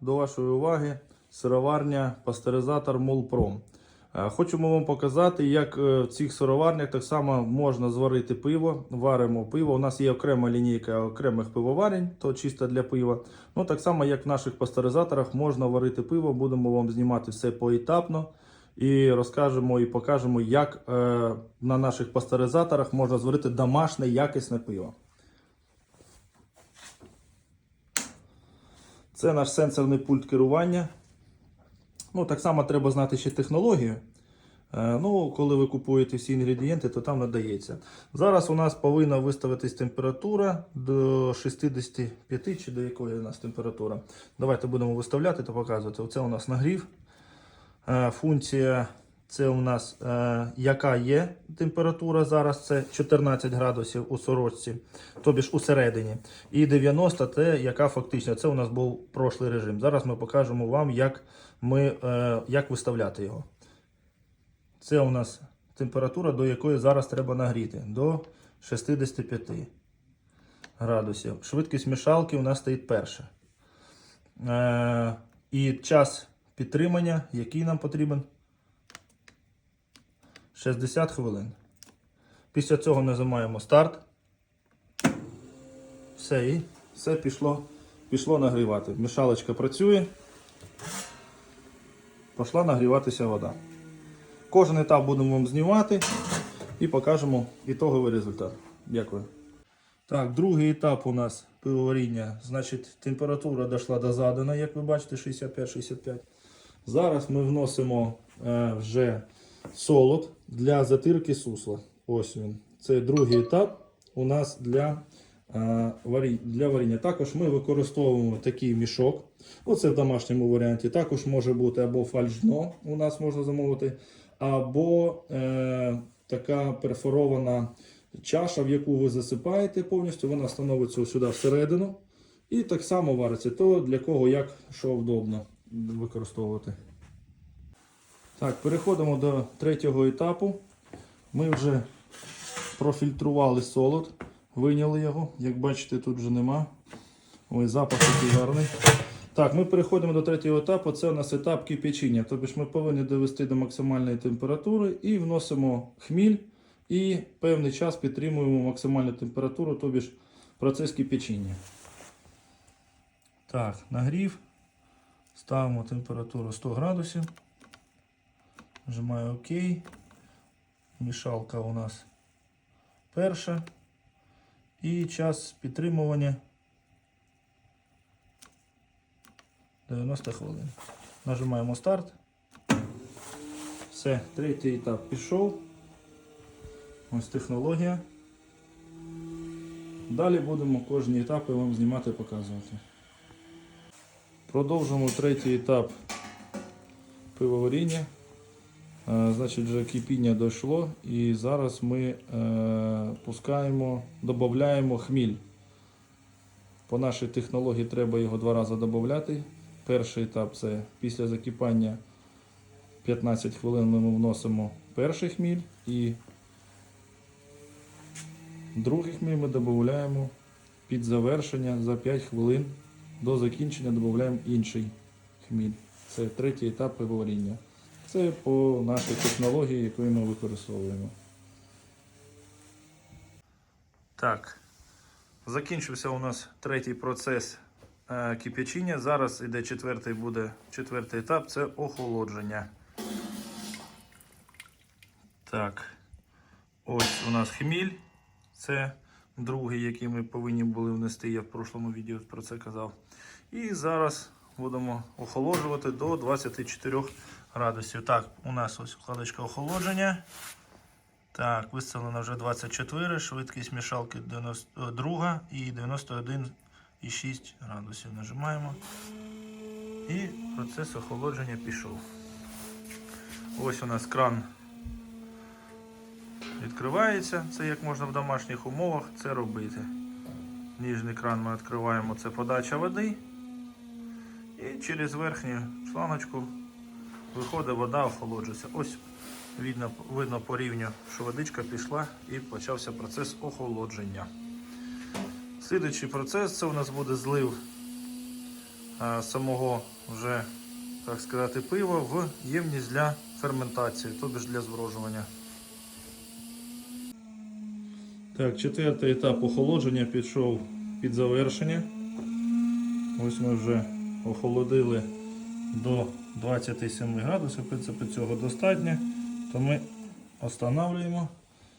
до вашої уваги сироварня пастеризатор Молпром. Е, Хочемо вам показати, як е, в цих сироварнях так само можна зварити пиво. Варимо пиво. У нас є окрема лінійка окремих пивоварень, то чисто для пива. Ну так само, як в наших пастеризаторах можна варити пиво. Будемо вам знімати все поетапно і розкажемо і покажемо, як е, на наших пастеризаторах можна зварити домашнє якісне пиво. Це наш сенсорний пульт керування. Ну, так само треба знати ще технологію. Е, Ну, коли ви купуєте всі інгредієнти, то там надається. Зараз у нас повинна виставитись температура до 65 чи до якої у нас температура. Давайте будемо виставляти та показувати. Оце у нас нагрів. Е, Функція це у нас е, яка є температура зараз, це 14 градусів у сорочці, тобі ж усередині. І 90 це яка фактично. Це у нас був прошлий режим. Зараз ми покажемо вам, як, ми, е, як виставляти його. Це у нас температура, до якої зараз треба нагріти, до 65 градусів. Швидкість мішалки у нас стоїть перша. Е, і час підтримання, який нам потрібен? 60 хвилин. Після цього нажимаємо старт. Все, і все пішло, пішло нагрівати. Мішалочка працює. Пішла нагріватися вода. Кожен етап будемо вам знімати і покажемо ітоговий результат. Дякую. Так, другий етап у нас пивоваріння. Значить, температура дійшла до заданої, як ви бачите, 65-65. Зараз ми вносимо е, вже солод для затирки сусла. Ось він. Це другий етап у нас для, е, для варіння. Також ми використовуємо такий мішок. Оце в домашньому варіанті. Також може бути або фальшдно, у нас можна замовити, або е, така перфорована чаша, в яку ви засипаєте повністю, вона становиться сюди всередину. І так само вариться. То для кого як що вдобно використовувати. Так, переходимо до третього етапу. Ми вже профільтрували солод, вийняли його. Як бачите, тут вже нема. Ой, запах такий гарний. Так, ми переходимо до третього етапу. Це у нас етап кипячення. Тобто ми повинні довести до максимальної температури і вносимо хміль і певний час підтримуємо максимальну температуру, тобі ж процес кипячення. Так, нагрів. Ставимо температуру 100 градусів. Нажимаю ОК. Мішалка у нас перша. І час підтримування 90 хвилин. Нажимаємо старт. Все, третій етап пішов. Ось технологія. Далі будемо кожні етапи вам знімати і показувати. Продовжуємо третій етап пивоваріння. Е, Значить, вже кипіння дійшло і зараз ми е, пускаємо, додаємо хміль. По нашій технології треба його два рази додати. Перший етап це після закипання 15 хвилин ми вносимо перший хміль і другий хміль ми додаємо під завершення за 5 хвилин до закінчення додаємо інший хміль. Це третій етап пивоваріння. Це по нашій технології, яку ми використовуємо. Так. Закінчився у нас третій процес е, кип'ячіння. Зараз іде четвертий буде четвертий етап це охолодження. Так. Ось у нас хміль. Це другий, який ми повинні були внести. Я в прошлому відео про це казав. І зараз будемо охолоджувати до 24 градусів. Так, у нас ось вкладочка охолодження. Так, виставлено вже 24, швидкість мішалки 92 і 91,6 градусів. Нажимаємо. І процес охолодження пішов. Ось у нас кран відкривається. Це як можна в домашніх умовах це робити. Ніжний кран ми відкриваємо, це подача води. Через верхню шлангочку виходить вода, охолоджується. Ось видно, видно по рівню, що водичка пішла і почався процес охолодження. Слідуючий процес це у нас буде злив самого вже, так сказати, пива в ємність для ферментації, тобто для зброжування. Так, четвертий етап охолодження пішов під завершення. Ось ми вже охолодили до 27 градусів. В принципі, цього достатньо. То ми останавливаємо.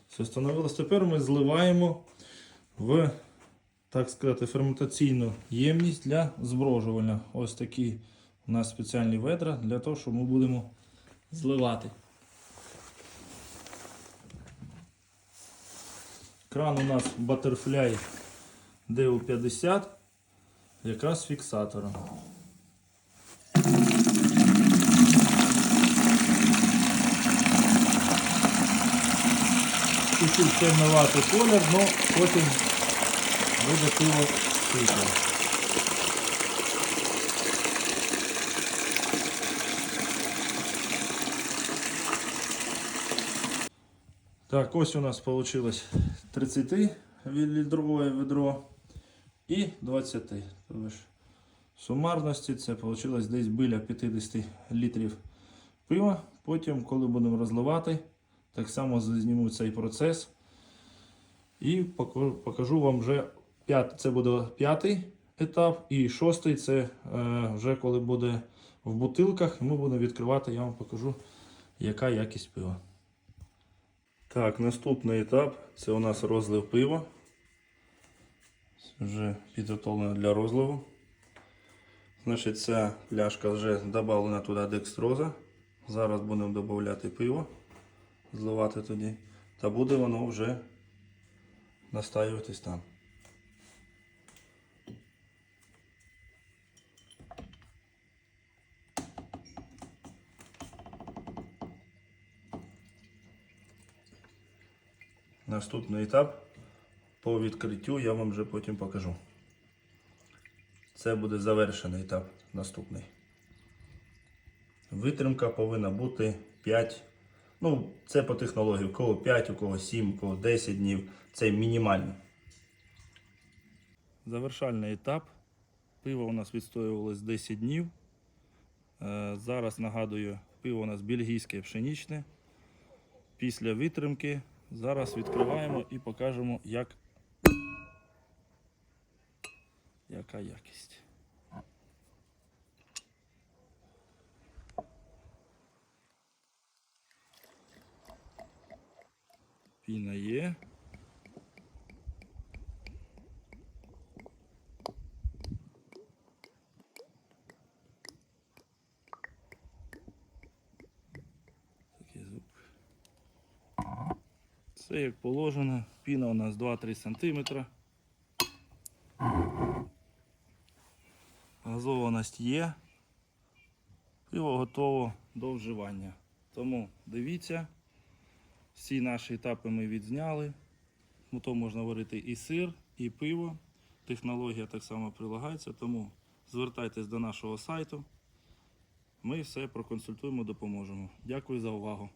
Все встановилось. Тепер ми зливаємо в так сказати, ферментаційну ємність для зброжування. Ось такі у нас спеціальні ведра для того, що ми будемо зливати. Кран у нас Butterfly DU50, якраз з фіксатором. Чуть-чуть темноватий колір, але потім буде пиво світло. Так, ось у нас вийшло 30 літрове ведро і 20. Тобто ж сумарності це вийшло десь біля 50 літрів пива. Потім, коли будемо розливати, так само зніму цей процес. І покажу вам вже це буде п'ятий етап, і шостий це е, вже коли буде в бутилках. Ми будемо відкривати, я вам покажу, яка якість пива. Так, наступний етап це у нас розлив пива. Вже підготовлено для розливу. Значить, ця пляшка вже додана туди декстроза. Зараз будемо додати пиво, зливати тоді. Та буде воно вже настаюватись там. Наступний етап по відкриттю я вам вже потім покажу. Це буде завершений етап наступний. Витримка повинна бути 5. Ну, це по технології. У кого 5, у кого 7, у кого 10 днів. Це мінімально. Завершальний етап. Пиво у нас відстоювалось 10 днів. Е, Зараз нагадую, пиво у нас бельгійське пшенічне. Після витримки зараз відкриваємо і покажемо, як... яка якість. Піна є. Такий звук. Як положено. Піна у нас 2-3 см. Газованість є. Пиво готово до вживання. Тому дивіться, всі наші етапи ми відзняли. Ну, то можна варити і сир, і пиво. Технологія так само прилагається, тому звертайтесь до нашого сайту. Ми все проконсультуємо, допоможемо. Дякую за увагу.